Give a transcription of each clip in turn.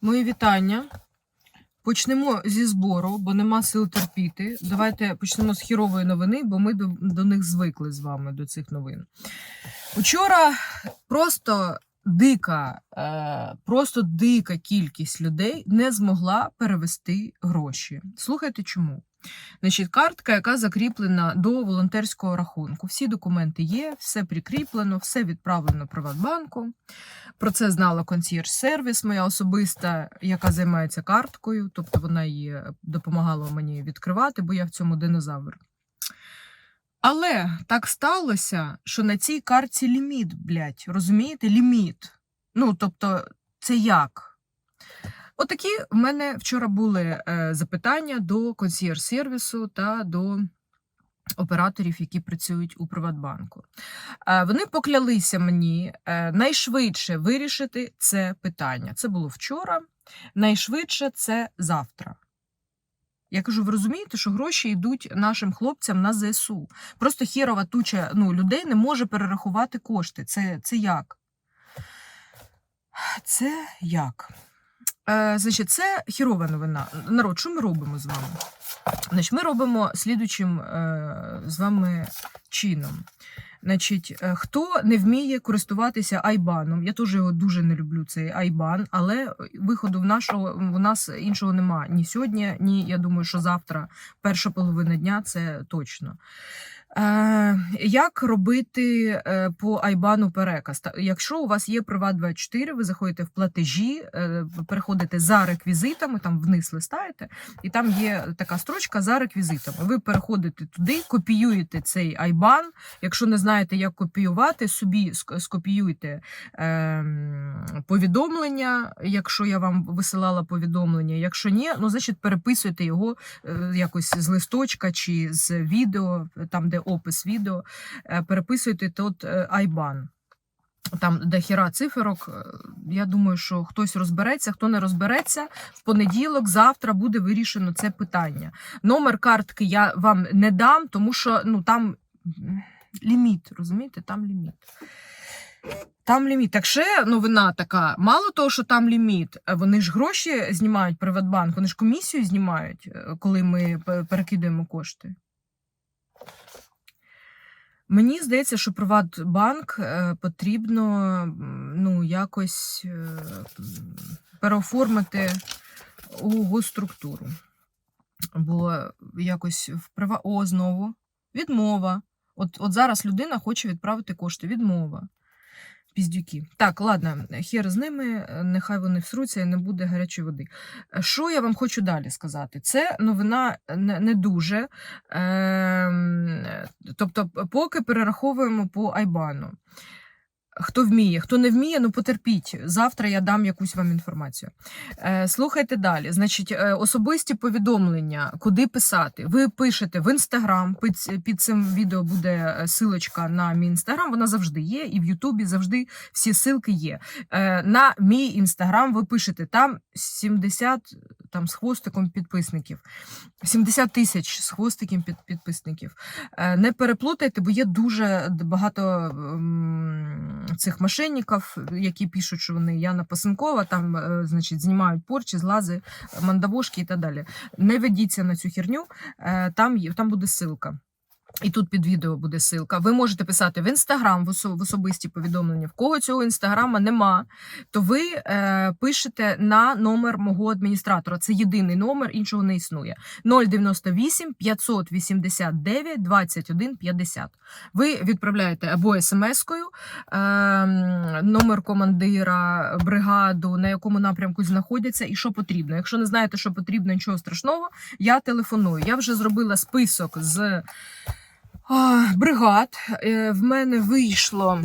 Мої вітання. Почнемо зі збору, бо нема сил терпіти. Давайте почнемо з хірової новини, бо ми до, до них звикли з вами до цих новин. Учора просто дика, е, просто дика кількість людей не змогла перевести гроші. Слухайте, чому? Значить, картка, яка закріплена до волонтерського рахунку. Всі документи є, все прикріплено, все відправлено Приватбанку. Про це знала консьєрж-сервіс, моя особиста, яка займається карткою. Тобто вона її допомагала мені відкривати, бо я в цьому динозавр. Але так сталося, що на цій картці ліміт, блядь, розумієте? Ліміт. Ну, тобто, це як? Отакі в мене вчора були е, запитання до консьєрж-сервісу та до операторів, які працюють у Приватбанку. Е, Вони поклялися мені е, найшвидше вирішити це питання. Це було вчора, найшвидше це завтра. Я кажу, ви розумієте, що гроші йдуть нашим хлопцям на ЗСУ. Просто хірова туча ну, людей не може перерахувати кошти. Це, це як? Це як? Е, значить, це хірова новина. Народ, що ми робимо з вами? Значить, ми робимо слідучим е, з вами чином. Значить, е, хто не вміє користуватися айбаном, я теж його дуже не люблю, цей айбан, але виходу в нашого у нас іншого нема ні сьогодні, ні я думаю, що завтра, перша половина дня, це точно. Як робити е, по Айбану переказ? Якщо у вас є Приват24, ви заходите в платежі, е, переходите за реквізитами, там вниз листаєте, і там є така строчка за реквізитами. Ви переходите туди, копіюєте цей Айбан. Якщо не знаєте, як копіювати, собі ск- скопіюйте е, повідомлення, якщо я вам висилала повідомлення. Якщо ні, ну значить переписуйте його е, якось з листочка чи з відео, там де опис відео, е, переписуйте тут е, Айбан. Там де хіра циферок. Е, Я думаю, що хтось розбереться, хто не розбереться, в понеділок, завтра буде вирішено це питання. Номер картки я вам не дам, тому що ну там ліміт, розумієте? Там ліміт. Там ліміт. Так ще новина така. Мало того, що там ліміт, вони ж гроші знімають Приватбанк, вони ж комісію знімають, коли ми пе- перекидуємо кошти. Мені здається, що Приватбанк е, потрібно ну, якось е, переоформити у госструктуру. Бо якось в прива... О, знову відмова. От, от зараз людина хоче відправити кошти. Відмова. Піздюки. Так, ладно, хер з ними, нехай вони всруться і не буде гарячої води. Що я вам хочу далі сказати? Це новина не, не дуже. Ем, тобто, поки перераховуємо по Айбану. Хто вміє, хто не вміє, ну потерпіть. Завтра я дам якусь вам інформацію. Е, слухайте далі. Значить, е, особисті повідомлення, куди писати. Ви пишете в інстаграм. Під, під цим відео буде е, силочка на мій інстаграм. Вона завжди є, і в Ютубі завжди всі силки є. Е, на мій інстаграм ви пишете там 70 там з хвостиком підписників. 70 тисяч з хвостиком під, підписників. Е, Не переплутайте, бо є дуже багато ем, цих мошенників, які пишуть, що вони Яна Пасенкова, там, е, значить, знімають порчі, злази, мандавошки і так далі. Не ведіться на цю херню, е, там, там буде ссылка. І тут під відео буде ссылка. Ви можете писати в інстаграм, в, особисті повідомлення. В кого цього інстаграма нема, то ви е, пишете на номер мого адміністратора. Це єдиний номер, іншого не існує. 098 589 21 50. Ви відправляєте або смс-кою е, номер командира, бригаду, на якому напрямку знаходяться, і що потрібно. Якщо не знаєте, що потрібно, нічого страшного, я телефоную. Я вже зробила список з бригад. Е, В мене вийшло.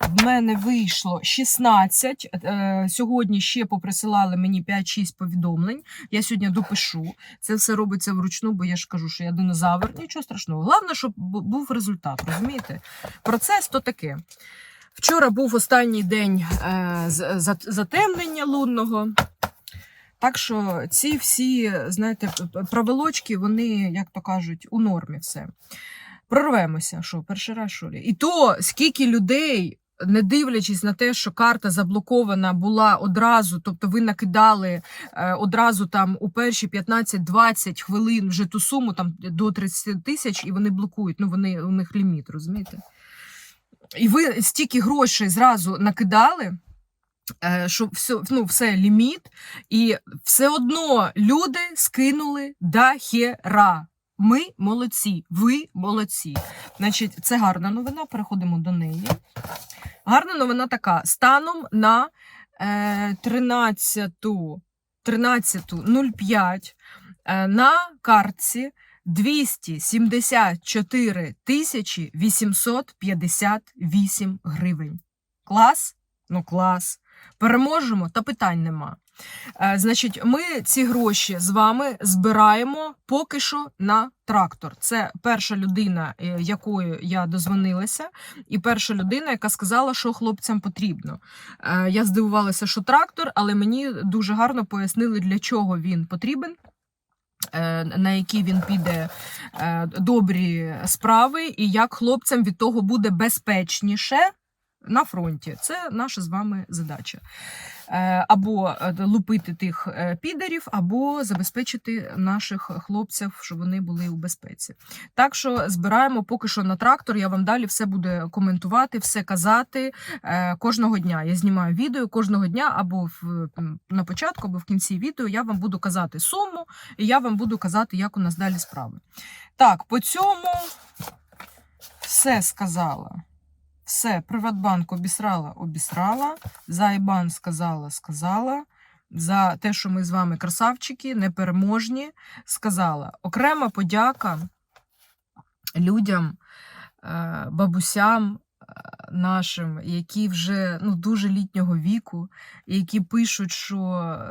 В мене вийшло 16. Е, Сьогодні ще поприсилали мені 5-6 повідомлень. Я сьогодні допишу. Це все робиться вручну, бо я ж кажу, що я динозавр. Нічого страшного. Головне, щоб був результат. Розумієте? Процес то таке. Вчора був останній день е, затемнення лунного. Так що ці всі, знаєте, п- п- проволочки, вони, як то кажуть, у нормі все. Прорвемося, що перший раз що лі. І то скільки людей не дивлячись на те, що карта заблокована була одразу, тобто ви накидали е, одразу там у перші 15-20 хвилин вже ту суму там до 30 тисяч, і вони блокують. Ну вони у них ліміт, розумієте? І ви стільки грошей зразу накидали. Е, Що все, ну, все ліміт, і все одно люди скинули до хера. Ми молодці, ви молодці. Значить, це гарна новина. Переходимо до неї. Гарна новина така: станом на е, 13 13.05 е, на картці 274 тисячі 858 гривень. Клас? Ну, клас. Переможемо, та питань нема. Е, Значить, ми ці гроші з вами збираємо поки що на трактор. Це перша людина, е, якою я дозвонилася, і перша людина, яка сказала, що хлопцям потрібно. Е, Я здивувалася, що трактор, але мені дуже гарно пояснили, для чого він потрібен. На які він піде добрі справи, і як хлопцям від того буде безпечніше на фронті. Це наша з вами задача. Е, Або е, лупити тих е, підерів, або забезпечити наших хлопців, щоб вони були у безпеці. Так що збираємо поки що на трактор. Я вам далі все буду коментувати, все казати кожного дня. Я знімаю відео кожного дня, або в, на початку, або в кінці відео я вам буду казати суму, і я вам буду казати, як у нас далі справи. Так, по цьому все сказала. Все, Приватбанк обісрала, обісрала. За Айбан сказала, сказала. За те, що ми з вами красавчики, непереможні, сказала. Окрема подяка людям, е, бабусям нашим, які вже ну, дуже літнього віку, які пишуть, що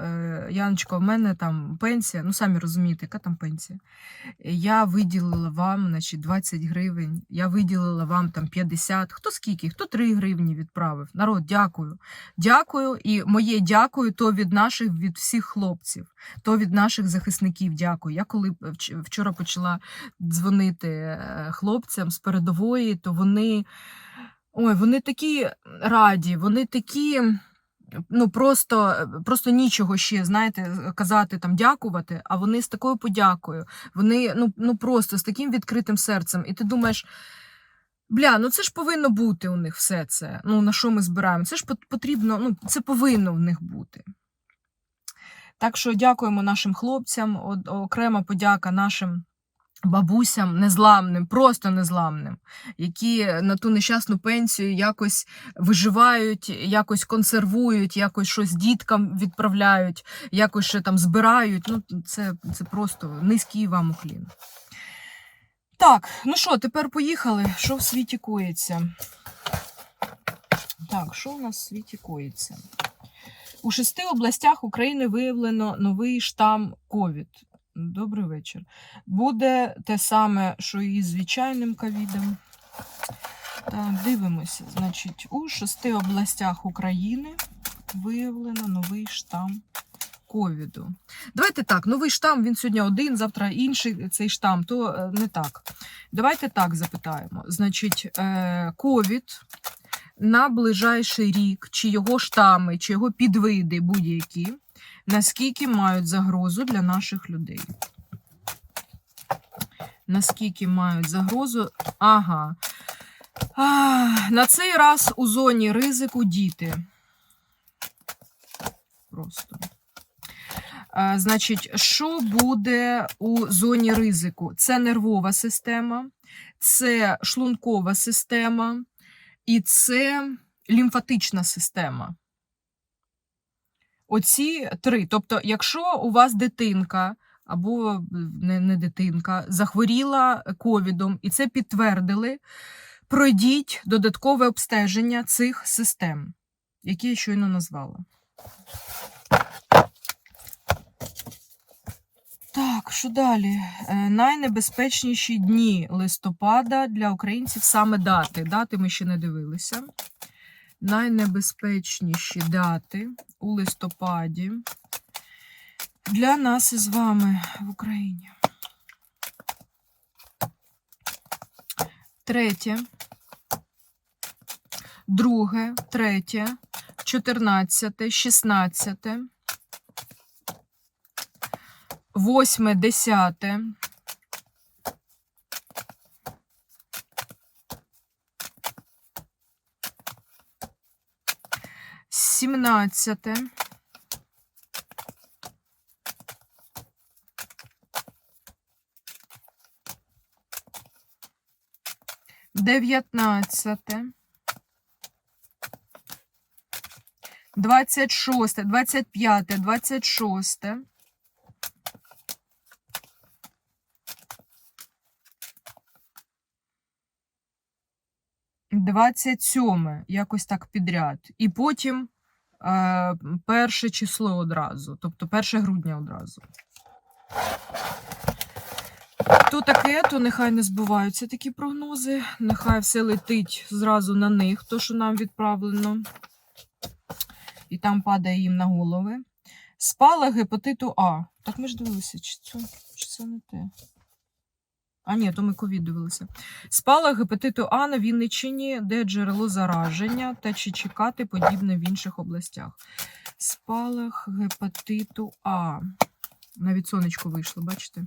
е, Яночко, в мене там пенсія, ну самі розумієте, яка там пенсія. Я виділила вам значить, 20 гривень, я виділила вам там 50, хто скільки, хто 3 гривні відправив. Народ, дякую. Дякую. І моє дякую то від наших, від всіх хлопців, то від наших захисників. Дякую. Я коли вчора почала дзвонити е, хлопцям з передової, то вони. Ой, вони такі раді, вони такі. Ну, просто, просто нічого ще, знаєте, казати там дякувати, а вони з такою подякою, вони ну, ну просто з таким відкритим серцем. І ти думаєш, бля, ну це ж повинно бути у них все це. Ну, на що ми збираємо? Це ж потрібно, ну, це повинно в них бути. Так що дякуємо нашим хлопцям, окрема подяка нашим бабусям незламним, просто незламним, які на ту нещасну пенсію якось виживають, якось консервують, якось щось діткам відправляють, якось ще там збирають. Ну, це, це просто низький вам уклін. Так, ну що, тепер поїхали. Що в світі коїться? Так, що у нас в світі коїться? У шести областях України виявлено новий штам ковід. Добрий вечір. Буде те саме, що і з звичайним ковідом. Дивимося. Значить, у шести областях України виявлено новий штам ковіду. Давайте так, новий штам, він сьогодні один, завтра інший цей штам, то е, не так. Давайте так запитаємо. Значить, е, ковід на ближайший рік, чи його штами, чи його підвиди будь-які, наскільки мають загрозу для наших людей. Наскільки мають загрозу? Ага. А, на цей раз у зоні ризику діти. Просто. А, значить, що буде у зоні ризику? Це нервова система, це шлункова система і це лімфатична система. Оці три. Тобто, якщо у вас дитинка або не, не дитинка захворіла ковідом і це підтвердили, пройдіть додаткове обстеження цих систем, які я щойно назвала. Так, що далі? Е, Найнебезпечніші дні листопада для українців саме дати. Дати ми ще не дивилися. Найнебезпечніші дати у листопаді для нас із вами в Україні. Третє. друге, третє, чотирнадцяте, шістнадцяте, восьме, десяте. Сімнадцяте. Дев'ятнадцяте. Двадцять шосте, двадцять п'яте, двадцять шосте. Двадцять сьоме, якось так підряд. І потім перше число одразу, тобто 1 грудня одразу. То таке, то нехай не збуваються такі прогнози, нехай все летить зразу на них, то, що нам відправлено, і там падає їм на голови. Спала гепатиту А. Так ми ж дивилися, чи це, чи це не те. А, ні, то ми ковід дивилися. Спала гепатиту А на Вінниччині, де джерело зараження, та чи чекати подібне в інших областях. Спалах гепатиту А. Навіть сонечко вийшло, бачите?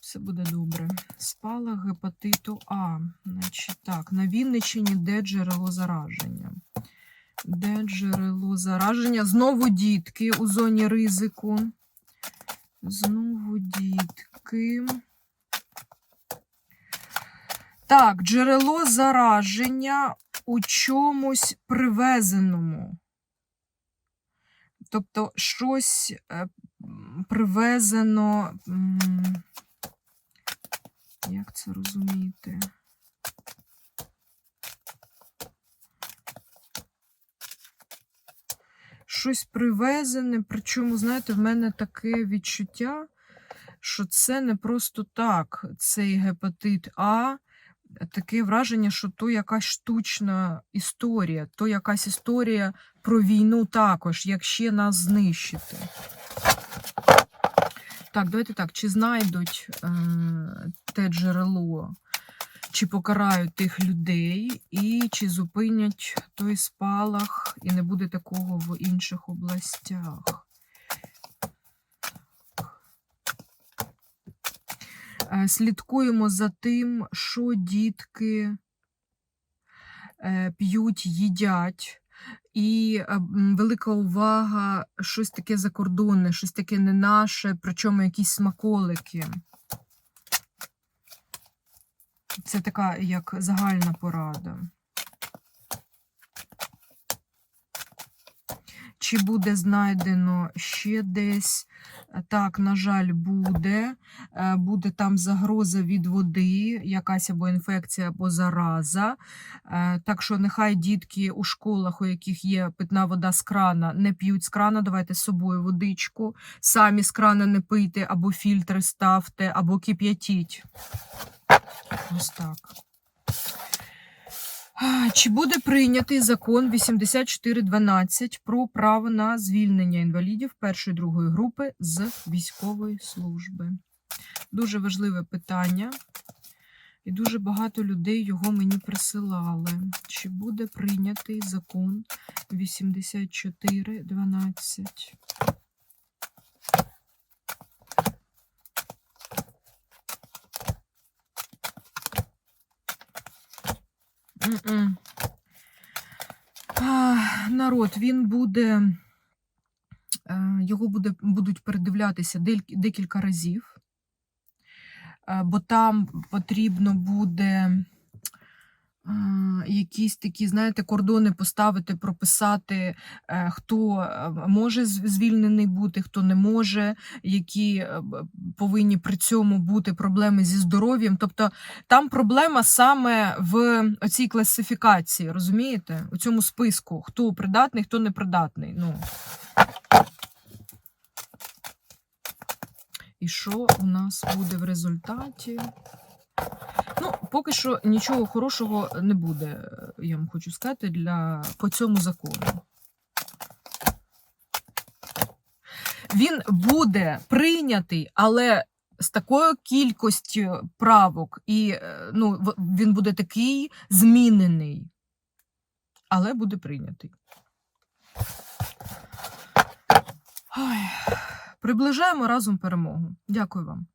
Все буде добре. Спалах гепатиту А. Значить, так, на Вінниччині де джерело зараження? Де джерело зараження? Знову дітки у зоні ризику. Знову дітки. Так, джерело зараження у чомусь привезеному. Тобто щось е, привезено. Як це розуміти? Щось привезене, причому, знаєте, в мене таке відчуття, що це не просто так, цей гепатит А. Таке враження, що то якась штучна історія, то якась історія про війну також, як ще нас знищити. Так, давайте так, чи знайдуть е, те джерело, чи покарають тих людей, і чи зупинять той спалах, і не буде такого в інших областях. Слідкуємо за тим, що дітки е, п'ють, їдять. І е, велика увага, щось таке закордонне, щось таке не наше, причому якісь смаколики. Це така як загальна порада. Чи буде знайдено ще десь? Так, на жаль, буде. Е, Буде там загроза від води, якась або інфекція, або зараза. Е, Так що нехай дітки у школах, у яких є питна вода з крана, не п'ють з крана, давайте з собою водичку. Самі з крана не пийте, або фільтри ставте, або кип'ятіть. Ось так. Чи буде прийнятий закон 8412 про право на звільнення інвалідів першої другої групи з військової служби? Дуже важливе питання, і дуже багато людей його мені присилали. Чи буде прийнятий закон 8412? Народ, він буде, е, його буде, будуть передивлятися декілька разів, е, бо там потрібно буде якісь такі, знаєте, кордони поставити, прописати, е, хто е, може звільнений бути, хто не може, які е, повинні при цьому бути проблеми зі здоров'ям. Тобто там проблема саме в оцій класифікації, розумієте? У цьому списку, хто придатний, хто не придатний. Ну. І що у нас буде в результаті? Поки що нічого хорошого не буде, е, я вам хочу сказати, для, по цьому закону. Він буде прийнятий, але з такою кількістю правок, і е, ну, він буде такий змінений. але буде прийнятий. Ой. Приближаємо разом перемогу. Дякую вам.